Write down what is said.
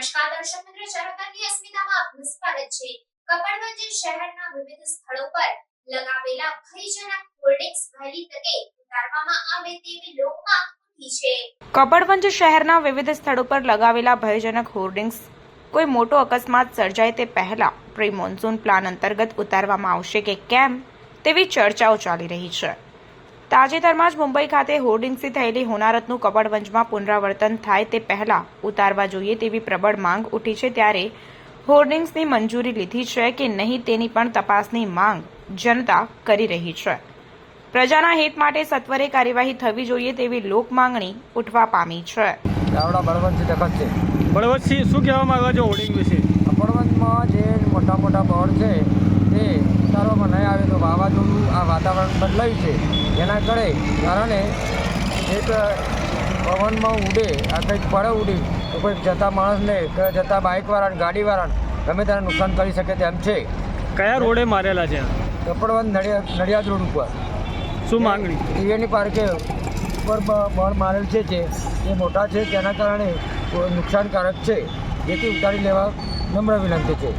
દર્શક મિત્રો ચરોતરની અસ્મિતામાં આપનું સ્વાગત છે કપડવંજ શહેરના વિવિધ સ્થળો પર લગાવેલા ભયજનક હોર્ડિંગ્સ વહેલી તકે ઉતારવામાં આવે તેવી લોકમાં ઉઠી છે. કપડવંજ શહેરના વિવિધ સ્થળો પર લગાવેલા ભયજનક હોર્ડિંગ્સ કોઈ મોટો અકસ્માત સર્જાય તે પહેલા પ્રી મોન્સૂન પ્લાન અંતર્ગત ઉતારવામાં આવશે કે કેમ તેવી ચર્ચાઓ ચાલી રહી છે. તાજેતરમાં જ મુંબઈ ખાતે હોર્ડિંગ્સથી થયેલી હોનારતનું કપડવંજમાં પુનરાવર્તન થાય તે પહેલા ઉતારવા જોઈએ તેવી પ્રબળ માંગ ઉઠી છે ત્યારે હોર્ડિંગ્સની મંજૂરી લીધી છે કે નહીં તેની પણ તપાસની માંગ જનતા કરી રહી છે. પ્રજાના હિત માટે સત્વરે કાર્યવાહી થવી જોઈએ તેવી લોક માંગણી ઉઠવા પામી છે. બળવતસિંહ શું કહેવા માંગો છો હોર્ડિંગ વિશે? બળવંતમાં જે મોટા મોટા બોર્ડ છે તે ઉતારવામાં નહીં આવે તો વાવાઝોડું આ વાતાવરણ બદલાયું છે. જેના કરે કારણે એક પવનમાં ઉડે આ કંઈક પડે ઉડે તો કોઈક જતા માણસને કે જતા બાઇકવાળાને ગાડીવાળાને ગમે તેને નુકસાન કરી શકે તેમ છે. કયા રોડે મારેલા છે? કપડવંત નડિયાદ નડિયાદ રોડ ઉપર. શું માંગણી? ટીવીની પાર્કે ઉપર બળ મારેલ છે જે એ મોટા છે તેના કારણે નુકસાનકારક છે. જેથી ઉતારી લેવા નમ્ર વિનંતી છે.